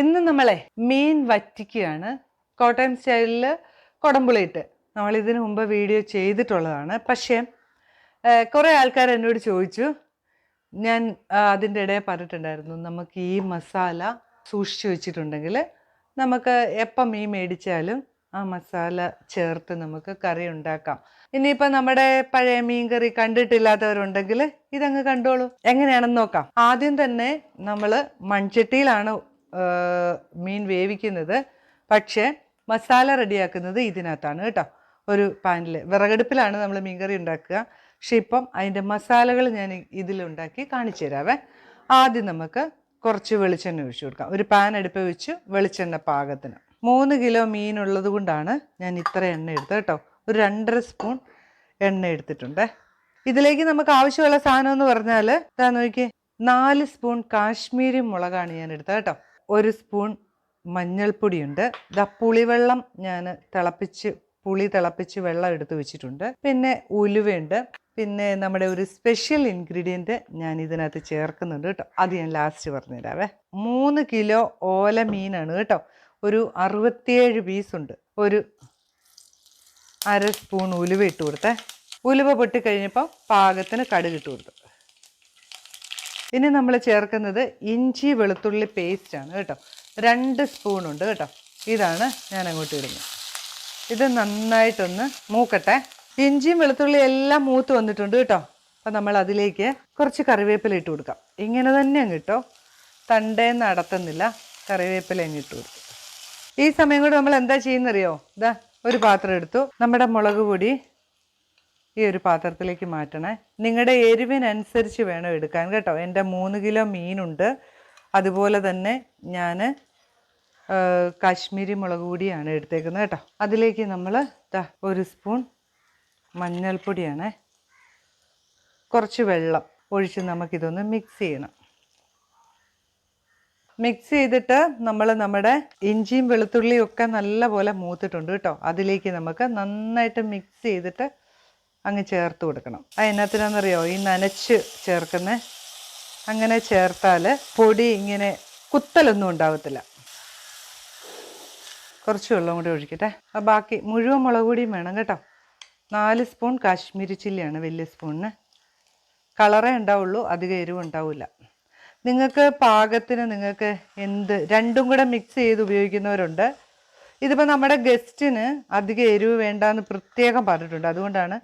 ഇന്ന് നമ്മളെ മീൻ വറ്റിക്കുകയാണ്. കോട്ടയം സ്റ്റൈലിൽ കൊടംപുളിയിട്ട്. നമ്മൾ ഇതിനു മുമ്പ് വീഡിയോ ചെയ്തിട്ടുള്ളതാണ്. പക്ഷേ കുറേ ആൾക്കാർ എന്നോട് ചോദിച്ചു. ഞാൻ അതിന്റെ ഇടയിൽ പറഞ്ഞിട്ടുണ്ടായിരുന്നു നമുക്ക് ഈ മസാല സൂക്ഷിച്ചു വെച്ചിട്ടുണ്ടെങ്കിൽ നമുക്ക് എപ്പം മീൻ മേടിച്ചാലും ആ മസാല ചേർത്ത് നമുക്ക് കറി ഉണ്ടാക്കാം. ഇനിയിപ്പോൾ നമ്മുടെ പഴയ മീൻ കറി കണ്ടിട്ടില്ലാത്തവരുണ്ടെങ്കിൽ ഇതങ്ങ് കണ്ടോളൂ. എങ്ങനെയാണെന്ന് നോക്കാം. ആദ്യം തന്നെ നമ്മൾ മൺചട്ടിയിലാണ് മീൻ വേവിക്കുന്നത്. പക്ഷേ മസാല റെഡിയാക്കുന്നത് ഇതിനകത്താണ് കേട്ടോ. ഒരു പാനിൽ വിറകടുപ്പിലാണ് നമ്മൾ മീൻകറി ഉണ്ടാക്കുക. പക്ഷെ ഇപ്പം അതിന്റെ മസാലകൾ ഞാൻ ഇതിലുണ്ടാക്കി കാണിച്ചു തരാവേ. ആദ്യം നമുക്ക് കുറച്ച് വെളിച്ചെണ്ണ ഒഴിച്ചു കൊടുക്കാം. ഒരു പാൻ അടുപ്പ് വെച്ച് വെളിച്ചെണ്ണ പാകത്തിന്. മൂന്ന് കിലോ മീൻ ഉള്ളത് കൊണ്ടാണ് ഞാൻ ഇത്ര എണ്ണ എടുത്തത് കേട്ടോ. ഒരു രണ്ടര സ്പൂൺ എണ്ണ എടുത്തിട്ടുണ്ട്. ഇതിലേക്ക് നമുക്ക് ആവശ്യമുള്ള സാധനം എന്ന് പറഞ്ഞാൽ ഇതാ നോക്കിയേ നാല് സ്പൂൺ കാശ്മീരി മുളകാണ് ഞാൻ എടുത്തത് കേട്ടോ. ഒരു സ്പൂൺ മഞ്ഞൾപ്പൊടിയുണ്ട്. ഇതാ പുളിവെള്ളം ഞാൻ തിളപ്പിച്ച് പുളി തിളപ്പിച്ച് വെള്ളം എടുത്ത് വെച്ചിട്ടുണ്ട്. പിന്നെ ഉലുവയുണ്ട്. പിന്നെ നമ്മുടെ ഒരു സ്പെഷ്യൽ ഇൻഗ്രീഡിയന്റ് ഞാൻ ഇതിനകത്ത് ചേർക്കുന്നുണ്ട് കേട്ടോ. അത് ഞാൻ ലാസ്റ്റ് പറഞ്ഞുതരാവേ. മൂന്ന് കിലോ ഓല മീനാണ് കേട്ടോ. ഒരു അറുപത്തിയേഴ് പീസുണ്ട് ഒരു അര സ്പൂൺ ഉലുവ ഇട്ട് കൊടുത്തേ. ഉലുവ പൊട്ടിക്കഴിഞ്ഞപ്പോൾ പാകത്തിന് കടുക് ഇട്ട് കൊടുത്തു. ഇനി നമ്മൾ ചേർക്കുന്നത് ഇഞ്ചി വെളുത്തുള്ളി പേസ്റ്റ് ആണ് കേട്ടോ. രണ്ട് സ്പൂണുണ്ട് കേട്ടോ. ഇതാണ് ഞാൻ അങ്ങോട്ട് ഇടുന്നത്. ഇത് നന്നായിട്ടൊന്ന് മൂക്കട്ടെ. ഇഞ്ചിയും വെളുത്തുള്ളി എല്ലാം മൂത്ത് വന്നിട്ടുണ്ട് കേട്ടോ. അപ്പം നമ്മൾ അതിലേക്ക് കുറച്ച് കറിവേപ്പില ഇട്ട് കൊടുക്കാം. ഇങ്ങനെ തന്നെ അങ്ങ് ഇട്ടോ. തണ്ടേന്ന് അടത്തുന്നില്ല. കറിവേപ്പില അങ്ങ് ഇട്ട് കൊടുക്കും ഈ സമയം കൂടെ നമ്മൾ എന്താ ചെയ്യുന്നറിയോ? ഇതാ ഒരു പാത്രം എടുത്തു. നമ്മുടെ മുളക് പൊടി ഈ ഒരു പാത്രത്തിലേക്ക് മാറ്റണേ. നിങ്ങളുടെ എരിവിനനുസരിച്ച് വേണം എടുക്കാൻ കേട്ടോ. എന്റെ മൂന്ന് കിലോ മീനുണ്ട്. അതുപോലെ തന്നെ ഞാൻ കാശ്മീരി മുളക് പൊടിയാണ് എടുത്തേക്കുന്നത് കേട്ടോ. അതിലേക്ക് നമ്മൾ ഒരു സ്പൂൺ മഞ്ഞൾപ്പൊടിയാണ്. കുറച്ച് വെള്ളം ഒഴിച്ച് നമുക്കിതൊന്ന് മിക്സ് ചെയ്യണം. മിക്സ് ചെയ്തിട്ട് നമ്മൾ നമ്മുടെ ഇഞ്ചിയും വെളുത്തുള്ളിയും ഒക്കെ നല്ലപോലെ മൂത്തിട്ടുണ്ട് കേട്ടോ. അതിലേക്ക് നമുക്ക് നന്നായിട്ട് മിക്സ് ചെയ്തിട്ട് അങ്ങ് ചേർത്ത് കൊടുക്കണം. അത് എന്നാത്തിനാണെന്നറിയോ ഈ നനച്ച് ചേർക്കുന്ന അങ്ങനെ ചേർത്താൽ പൊടി ഇങ്ങനെ കുത്തലൊന്നും ഉണ്ടാവത്തില്ല. കുറച്ച് വെള്ളം കൂടി ഒഴിക്കട്ടെ. ബാക്കി മുഴുവൻ മുളക് പൊടിയും വേണം കേട്ടോ. നാല് സ്പൂൺ കാശ്മീരി ചില്ലിയാണ് വലിയ സ്പൂണിന്. കളറേ ഉണ്ടാവുള്ളൂ അധികം എരിവ് ഉണ്ടാവില്ല. നിങ്ങൾക്ക് പാകത്തിന് നിങ്ങൾക്ക് എന്ത് രണ്ടും കൂടെ മിക്സ് ചെയ്ത് ഉപയോഗിക്കുന്നവരുണ്ട്. ഇതിപ്പോൾ നമ്മുടെ ഗസ്റ്റിന് അധികം എരിവ് വേണ്ടാന്ന് പ്രത്യേകം പറഞ്ഞിട്ടുണ്ട്. അതുകൊണ്ടാണ്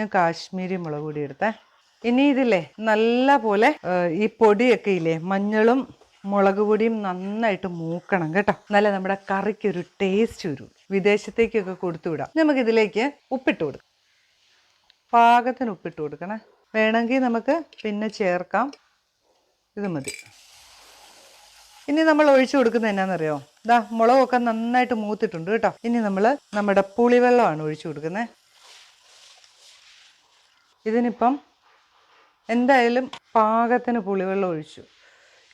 ഞാൻ കാശ്മീരി മുളക് പൊടി എടുത്തേ. ഇനി ഇതില്ലേ നല്ല പോലെ ഈ പൊടിയൊക്കെ ഇല്ലേ മഞ്ഞളും മുളക് പൊടിയും നന്നായിട്ട് മൂക്കണം കേട്ടോ. നല്ല നമ്മുടെ കറിക്ക് ഒരു ടേസ്റ്റ് വരും. വിദേശത്തേക്കൊക്കെ കൊടുത്തു വിടാം. നമുക്കിതിലേക്ക് ഉപ്പിട്ട് കൊടുക്കാം. പാകത്തിന് ഉപ്പിട്ട് കൊടുക്കണേ. വേണമെങ്കിൽ നമുക്ക് പിന്നെ ചേർക്കാം. ഇത് മതി. ഇനി നമ്മൾ ഒഴിച്ചു കൊടുക്കുന്നത് എന്നാണെന്നറിയോ ഇതാ മുളകൊക്കെ നന്നായിട്ട് മൂത്തിട്ടുണ്ട് കേട്ടോ. ഇനി നമ്മൾ നമ്മുടെ പുളിവെള്ളമാണ് ഒഴിച്ചു കൊടുക്കുന്നത്. ഇതിനിപ്പം എന്തായാലും പാകത്തിന് പുളിവെള്ളം ഒഴിച്ചു.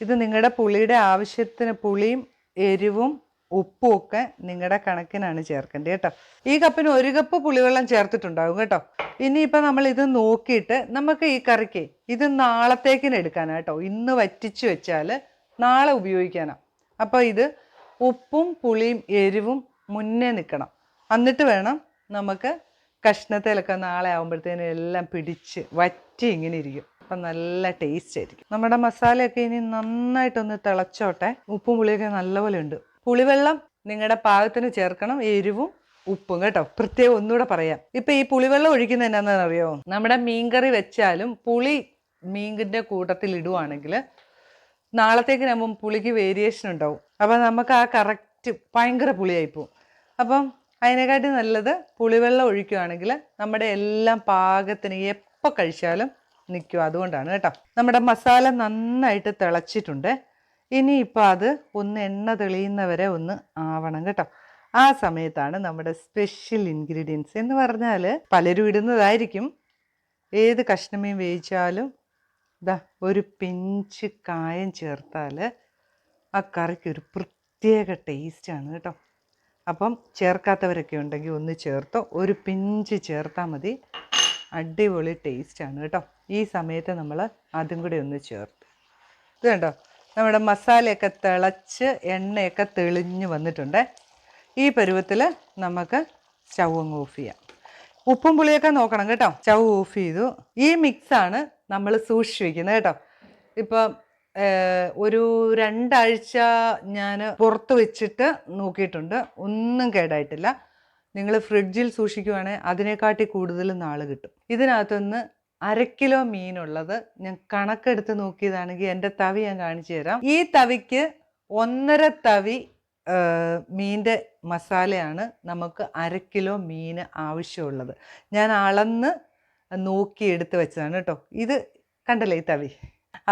ഇത് നിങ്ങളുടെ പുളിയുടെ ആവശ്യത്തിന് പുളിയും എരിവും ഉപ്പും ഒക്കെ നിങ്ങളുടെ കണക്കിനാണ് ചേർക്കേണ്ടത് കേട്ടോ. ഈ കപ്പിന് ഒരു കപ്പ് പുളിവെള്ളം ചേർത്തിട്ടുണ്ടാകും കേട്ടോ. ഇനിയിപ്പോൾ നമ്മൾ ഇത് നോക്കിയിട്ട് നമുക്ക് ഈ കറിക്ക് ഇത് നാളത്തേക്കിന് എടുക്കാനാണ് കേട്ടോ. ഇന്ന് വറ്റിച്ച് വെച്ചാൽ നാളെ ഉപയോഗിക്കാനാണ്. അപ്പോൾ ഇത് ഉപ്പും പുളിയും എരിവും മുന്നേ നിൽക്കണം. എന്നിട്ട് വേണം നമുക്ക് കഷ്ണത്തിലൊക്കെ നാളെ ആകുമ്പോഴത്തേനും എല്ലാം പിടിച്ച് വറ്റി ഇങ്ങനെ ഇരിക്കും. അപ്പം നല്ല ടേസ്റ്റ് ആയിരിക്കും. നമ്മുടെ മസാലയൊക്കെ ഇനി നന്നായിട്ടൊന്ന് തിളച്ചോട്ടെ. ഉപ്പും പുളിയൊക്കെ നല്ലപോലെ ഉണ്ട്. പുളിവെള്ളം നിങ്ങളുടെ പാകത്തിന് ചേർക്കണം. എരിവും ഉപ്പും കേട്ടോ. പ്രത്യേകം ഒന്നുകൂടെ പറയാം. ഇപ്പൊ ഈ പുളിവെള്ളം ഒഴിക്കുന്ന എന്നാന്ന് അറിയോ നമ്മുടെ മീൻകറി വെച്ചാലും പുളി മീനിന്റെ കൂട്ടത്തിൽ ഇടുവാണെങ്കിൽ നാളത്തേക്ക് നമ്മൾ പുളിക്ക് വേരിയേഷൻ ഉണ്ടാവും. അപ്പം നമുക്ക് ആ കറക്റ്റ് ഭയങ്കര പുളിയായി പോകും അപ്പം അതിനെക്കാട്ടി നല്ലത് പുളിവെള്ളം ഒഴിക്കുകയാണെങ്കിൽ നമ്മുടെ എല്ലാം പാകത്തിന് എപ്പോൾ കഴിച്ചാലും നിൽക്കും. അതുകൊണ്ടാണ് കേട്ടോ. നമ്മുടെ മസാല നന്നായിട്ട് തിളച്ചിട്ടുണ്ട്. ഇനിയിപ്പോൾ അത് ഒന്ന് എണ്ണ തെളിയുന്നവരെ ഒന്ന് ആവണം കേട്ടോ. ആ സമയത്താണ് നമ്മുടെ സ്പെഷ്യൽ ഇൻഗ്രീഡിയൻസ് എന്ന് പറഞ്ഞാൽ പലരും ഇടുന്നതായിരിക്കും. ഏത് കഷ്ണമീൻ വേവിച്ചാലും ഇതാ ഒരു പിഞ്ച് കായം ചേർത്താൽ ആ കറിക്ക് ഒരു പ്രത്യേക ടേസ്റ്റാണ് കേട്ടോ. അപ്പം ചേർക്കാത്തവരൊക്കെ ഉണ്ടെങ്കിൽ ഒന്ന് ചേർത്തോ. ഒരു പിഞ്ച് ചേർത്താൽ മതി. അടിപൊളി ടേസ്റ്റാണ് കേട്ടോ. ഈ സമയത്ത് നമ്മൾ അതും കൂടി ഒന്ന് ചേർത്ത്. ഇത് കണ്ടോ? നമ്മുടെ മസാലയൊക്കെ തിളച്ച് എണ്ണയൊക്കെ തെളിഞ്ഞ് വന്നിട്ടുണ്ട്. ഈ പരുവത്തിൽ നമുക്ക് സ്റ്റൗ അങ്ങ് ഓഫ് ചെയ്യാം. ഉപ്പും പുളിയൊക്കെ നോക്കണം കേട്ടോ. സ്റ്റൗ ഓഫ് ചെയ്തു. ഈ മിക്സാണ് നമ്മൾ സൂക്ഷിച്ച് വയ്ക്കുന്നത് കേട്ടോ. ഇപ്പം ഒരു രണ്ടാഴ്ച ഞാൻ പുറത്ത് വെച്ചിട്ട് നോക്കിയിട്ടുണ്ട്. ഒന്നും കേടായിട്ടില്ല. നിങ്ങൾ ഫ്രിഡ്ജിൽ സൂക്ഷിക്കുവാണെങ്കിൽ അതിനെക്കാട്ടി കൂടുതൽ നാൾ കിട്ടും. ഇതിനകത്തുനിന്ന് അര കിലോ മീനുള്ളത് ഞാൻ കണക്കെടുത്ത് നോക്കിയതാണെങ്കിൽ എന്റെ തവി ഞാൻ കാണിച്ചു തരാം. ഈ തവിക്ക് ഒന്നര തവി മീന്റെ മസാലയാണ് നമുക്ക് അര കിലോ മീൻ ആവശ്യമുള്ളത്. ഞാൻ അളന്ന് നോക്കി എടുത്ത് വെച്ചതാണ് കേട്ടോ. ഇത് കണ്ടല്ലേ ഈ തവി?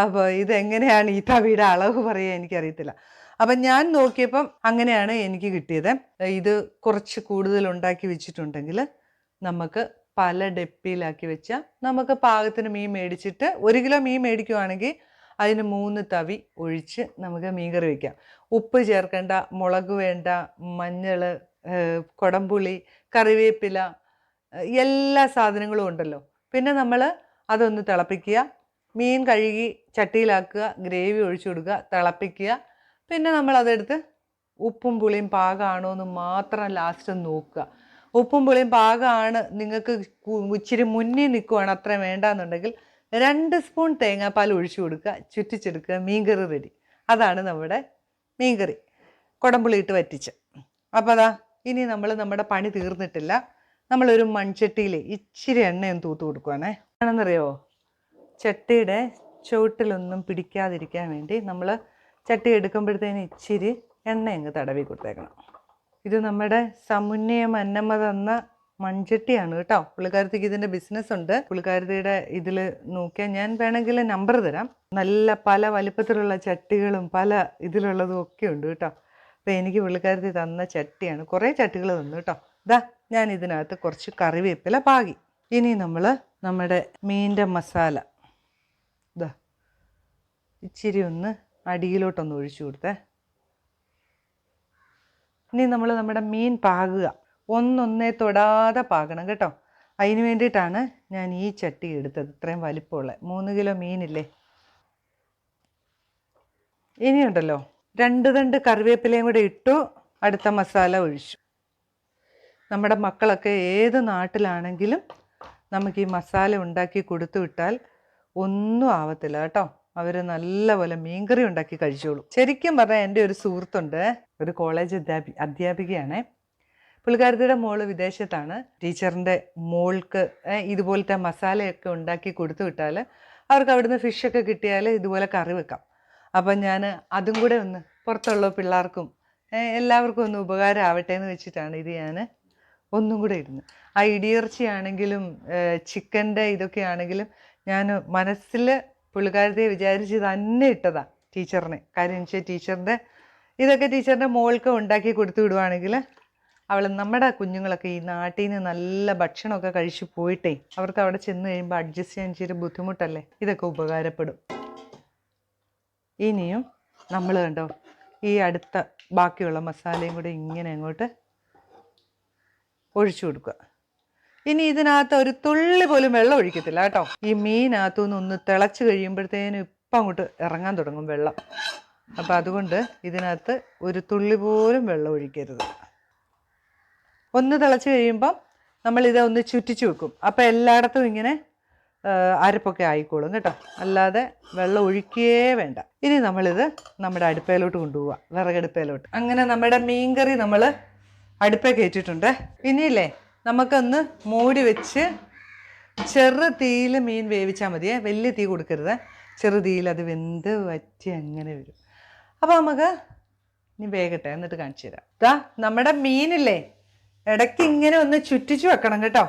അപ്പോൾ ഇതെങ്ങനെയാണ് ഈ തവിയുടെ അളവ് പറയുക എനിക്കറിയത്തില്ല. അപ്പം ഞാൻ നോക്കിയപ്പം അങ്ങനെയാണ് എനിക്ക് കിട്ടിയത്. ഇത് കുറച്ച് കൂടുതൽ ഉണ്ടാക്കി വെച്ചിട്ടുണ്ടെങ്കിൽ നമുക്ക് പല ഡെപ്പിയിലാക്കി വെച്ചാൽ നമുക്ക് പാകത്തിന് മീൻ മേടിച്ചിട്ട് ഒരു കിലോ മീൻ മേടിക്കുവാണെങ്കിൽ അതിന് മൂന്ന് തവി ഒഴിച്ച് നമുക്ക് മീൻകറി വയ്ക്കാം ഉപ്പ് ചേർക്കേണ്ട മുളക് വേണ്ട മഞ്ഞൾ കുടംപുളി കറിവേപ്പില എല്ലാ സാധനങ്ങളും ഉണ്ടല്ലോ. പിന്നെ നമ്മൾ അതൊന്ന് തിളപ്പിക്കുക. മീൻ കഴുകി ചട്ടിയിലാക്കുക ഗ്രേവി ഒഴിച്ചു കൊടുക്കുക തിളപ്പിക്കുക. പിന്നെ നമ്മൾ അതെടുത്ത് ഉപ്പും പുളിയും പാകമാണോ എന്ന് മാത്രം ലാസ്റ്റ് നോക്കുക. ഉപ്പും പുളിയും പാകമാണ് നിങ്ങൾക്ക് ഇച്ചിരി മുന്നേ നിൽക്കുവാണ് അത്രയും വേണ്ടാന്നുണ്ടെങ്കിൽ രണ്ട് സ്പൂൺ തേങ്ങാപ്പാൽ ഒഴിച്ചു കൊടുക്കുക ചുറ്റിച്ചെടുക്കുക മീൻകറി റെഡി അതാണ് നമ്മുടെ മീൻകറി. കുടംപുളി ഇട്ട് വറ്റിച്ച്. അപ്പോൾ അതാ ഇനി നമ്മൾ നമ്മുടെ പണി തീർന്നിട്ടില്ല. നമ്മളൊരു മൺചട്ടിയിൽ ഇച്ചിരി എണ്ണയും തൂത്ത് കൊടുക്കുവാണേ. ആണെന്നറിയോ ചട്ടിയുടെ ചുവട്ടിലൊന്നും പിടിക്കാതിരിക്കാൻ വേണ്ടി നമ്മൾ ചട്ടി എടുക്കുമ്പോഴത്തേന് ഇച്ചിരി എണ്ണ അങ്ങ് തടവി കൊടുത്തേക്കണം. ഇത് നമ്മുടെ സമുന്നയം അന്നമ്മ തന്ന മൺചട്ടിയാണ് കേട്ടോ. പുള്ളിക്കാരത്തിക്ക് ഇതിന്റെ ബിസിനസ് ഉണ്ട്. പുള്ളിക്കാരത്തിയുടെ ഇതിൽ നോക്കിയാൽ ഞാൻ വേണമെങ്കിൽ നമ്പർ തരാം. നല്ല പല വലിപ്പത്തിലുള്ള ചട്ടികളും പല ഇതിലുള്ളതും ഒക്കെ ഉണ്ട് കേട്ടോ. അപ്പോൾ എനിക്ക് പുള്ളിക്കാരത്തി തന്ന ചട്ടിയാണ്. കുറേ ചട്ടികൾ തന്നു കേട്ടോ. ഇതാ ഞാൻ ഇതിനകത്ത് കുറച്ച് കറിവേപ്പില പാകി. ഇനി നമ്മൾ നമ്മുടെ മീന്റെ മസാല ഇച്ചിരി ഒന്ന് അടിയിലോട്ടൊന്ന് ഒഴിച്ചു കൊടുത്തേ. ഇനി നമ്മൾ നമ്മുടെ മീൻ പാകുക. ഒന്നൊന്നേ തൊടാതെ പാകണം കേട്ടോ. അതിന് വേണ്ടിയിട്ടാണ് ഞാൻ ഈ ചട്ടി എടുത്തത്. ഇത്രയും വലിപ്പമുള്ള. മൂന്ന് കിലോ മീനില്ലേ? ഇനിയുണ്ടല്ലോ. രണ്ട് രണ്ട് കറിവേപ്പിലയും കൂടെ ഇട്ടു അടുത്ത മസാല ഒഴിച്ചു. നമ്മുടെ മക്കളൊക്കെ ഏത് നാട്ടിലാണെങ്കിലും നമുക്ക് ഈ മസാല ഉണ്ടാക്കി കൊടുത്തു വിട്ടാൽ ഒന്നും ആവത്തില്ല കേട്ടോ. അവർ നല്ലപോലെ മീൻകറി ഉണ്ടാക്കി കഴിച്ചോളൂ. ശരിക്കും പറഞ്ഞാൽ എന്റെ ഒരു സുഹൃത്തുണ്ട് ഒരു കോളേജ് അധ്യാപി അധ്യാപികയാണേ. പുള്ളിക്കാരത്തിയുടെ മോൾ വിദേശത്താണ്. ടീച്ചറിന്റെ മോൾക്ക് ഇതുപോലത്തെ മസാലയൊക്കെ ഉണ്ടാക്കി കൊടുത്തു വിട്ടാൽ അവർക്ക് അവിടുന്ന് ഫിഷൊക്കെ കിട്ടിയാൽ ഇതുപോലെ കറി വെക്കാം. അപ്പം ഞാൻ അതും കൂടെ ഒന്ന് പുറത്തുള്ള പിള്ളേർക്കും എല്ലാവർക്കും ഒന്ന് ഉപകാരമാവട്ടെ എന്ന് വെച്ചിട്ടാണ് ഇത് ഞാൻ ഒന്നും കൂടെ ഇരുന്ന് ആ ഇടിയിറച്ചി ആണെങ്കിലും ചിക്കന്റെ ഇതൊക്കെ ആണെങ്കിലും ഞാൻ മനസ്സിൽ പുള്ളിക്കാരത്തെ വിചാരിച്ച് തന്നെ ഇട്ടതാ ടീച്ചറിനെ. കാര്യം വെച്ചാൽ ടീച്ചറിന്റെ ഇതൊക്കെ ടീച്ചറിന്റെ മോൾക്ക് ഉണ്ടാക്കി കൊടുത്തു വിടുവാണെങ്കിൽ അവൾ നമ്മുടെ കുഞ്ഞുങ്ങളൊക്കെ ഈ നാട്ടിൽ നിന്ന് നല്ല ഭക്ഷണമൊക്കെ കഴിച്ചു പോയിട്ടേ അവർക്ക് അവിടെ ചെന്ന് കഴിയുമ്പോൾ അഡ്ജസ്റ്റ് ചെയ്യാൻ ഇച്ചിരി ബുദ്ധിമുട്ടല്ലേ? ഇതൊക്കെ ഉപകാരപ്പെടും. ഇനിയും നമ്മൾ കണ്ടോ ഈ അടുത്ത ബാക്കിയുള്ള മസാലയും കൂടെ ഇങ്ങനെ അങ്ങോട്ട് ഒഴിച്ചു കൊടുക്കുക. ഇനി ഇതിനകത്ത് ഒരു തുള്ളി പോലും വെള്ളം ഒഴിക്കത്തില്ല കേട്ടോ. ഈ മീനകത്തു നിന്ന് ഒന്ന് തിളച്ച് കഴിയുമ്പോഴത്തേനും ഇപ്പം അങ്ങോട്ട് ഇറങ്ങാൻ തുടങ്ങും വെള്ളം. അപ്പം അതുകൊണ്ട് ഇതിനകത്ത് ഒരു തുള്ളി പോലും വെള്ളം ഒഴിക്കരുത്. ഒന്ന് തിളച്ച് കഴിയുമ്പം നമ്മളിത് ഒന്ന് ചുറ്റിച്ച് വെക്കും. അപ്പം എല്ലായിടത്തും ഇങ്ങനെ അരപ്പൊക്കെ ആയിക്കോളും കേട്ടോ. അല്ലാതെ വെള്ളം ഒഴിക്കേ വേണ്ട. ഇനി നമ്മളിത് നമ്മുടെ അടുപ്പയിലോട്ട് കൊണ്ടുപോവാം. വിറകടുപ്പയിലോട്ട് അങ്ങനെ നമ്മുടെ മീൻകറി നമ്മൾ അടുപ്പേ കയറ്റിയിട്ടുണ്ട്. ഇനിയില്ലേ നമുക്കൊന്ന് മൂടി വെച്ച് ചെറു തീയിൽ മീൻ വേവിച്ചാൽ മതിയേ. വലിയ തീ കൊടുക്കരുത്. ചെറു തീയിൽ അത് വെന്ത് വറ്റി അങ്ങനെ വരും. അപ്പോൾ നമുക്ക് ഇനി വേഗട്ടെ എന്നിട്ട് കാണിച്ചു തരാം. ഇതാ നമ്മുടെ മീനില്ലേ? ഇടയ്ക്ക് ഇങ്ങനെ ഒന്ന് ചുറ്റിച്ചു വെക്കണം കേട്ടോ.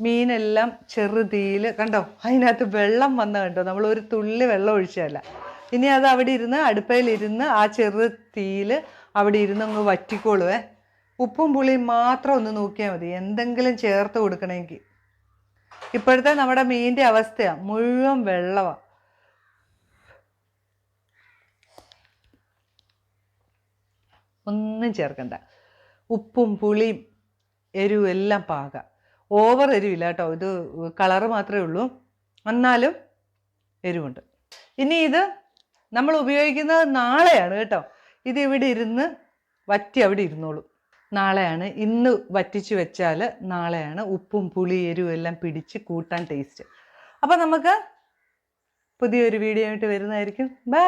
മീനെല്ലാം ചെറുതീയിൽ കണ്ടോ? അതിനകത്ത് വെള്ളം വന്ന കണ്ടോ? നമ്മൾ ഒരു തുള്ളി വെള്ളം ഒഴിച്ചതല്ല. ഇനി അത് അവിടെ ഇരുന്ന് അടുപ്പയിലിരുന്ന് ആ ചെറു തീയിൽ അവിടെ ഇരുന്ന് അങ്ങ് വറ്റിക്കോളുവേ. ഉപ്പും പുളിയും മാത്രം ഒന്ന് നോക്കിയാൽ മതി. എന്തെങ്കിലും ചേർത്ത് കൊടുക്കണമെങ്കിൽ. ഇപ്പോഴത്തെ നമ്മുടെ മീനിന്റെ അവസ്ഥയാണ് മുഴുവൻ വെള്ളമാണ് ഒന്നും ചേർക്കണ്ട. ഉപ്പും പുളിയും എരിവും എല്ലാം പാക. ഓവർ എരിവില്ല കേട്ടോ. ഇത് കളറ് മാത്രമേ ഉള്ളൂ. എന്നാലും എരിവുണ്ട്. ഇനി ഇത് നമ്മൾ ഉപയോഗിക്കുന്നത് നാളെയാണ് കേട്ടോ. ഇത് ഇവിടെ ഇരുന്ന് വറ്റി അവിടെ ഇരുന്നോളൂ. നാളെയാണ്. ഇന്ന് വറ്റിച്ച് വെച്ചാൽ നാളെയാണ്. ഉപ്പും പുളി എരിവും എല്ലാം പിടിച്ച് കൂട്ടാൻ ടേസ്റ്റ് അപ്പോൾ നമുക്ക് പുതിയൊരു വീഡിയോ ആയിട്ട് വരുന്നതായിരിക്കും. ബൈ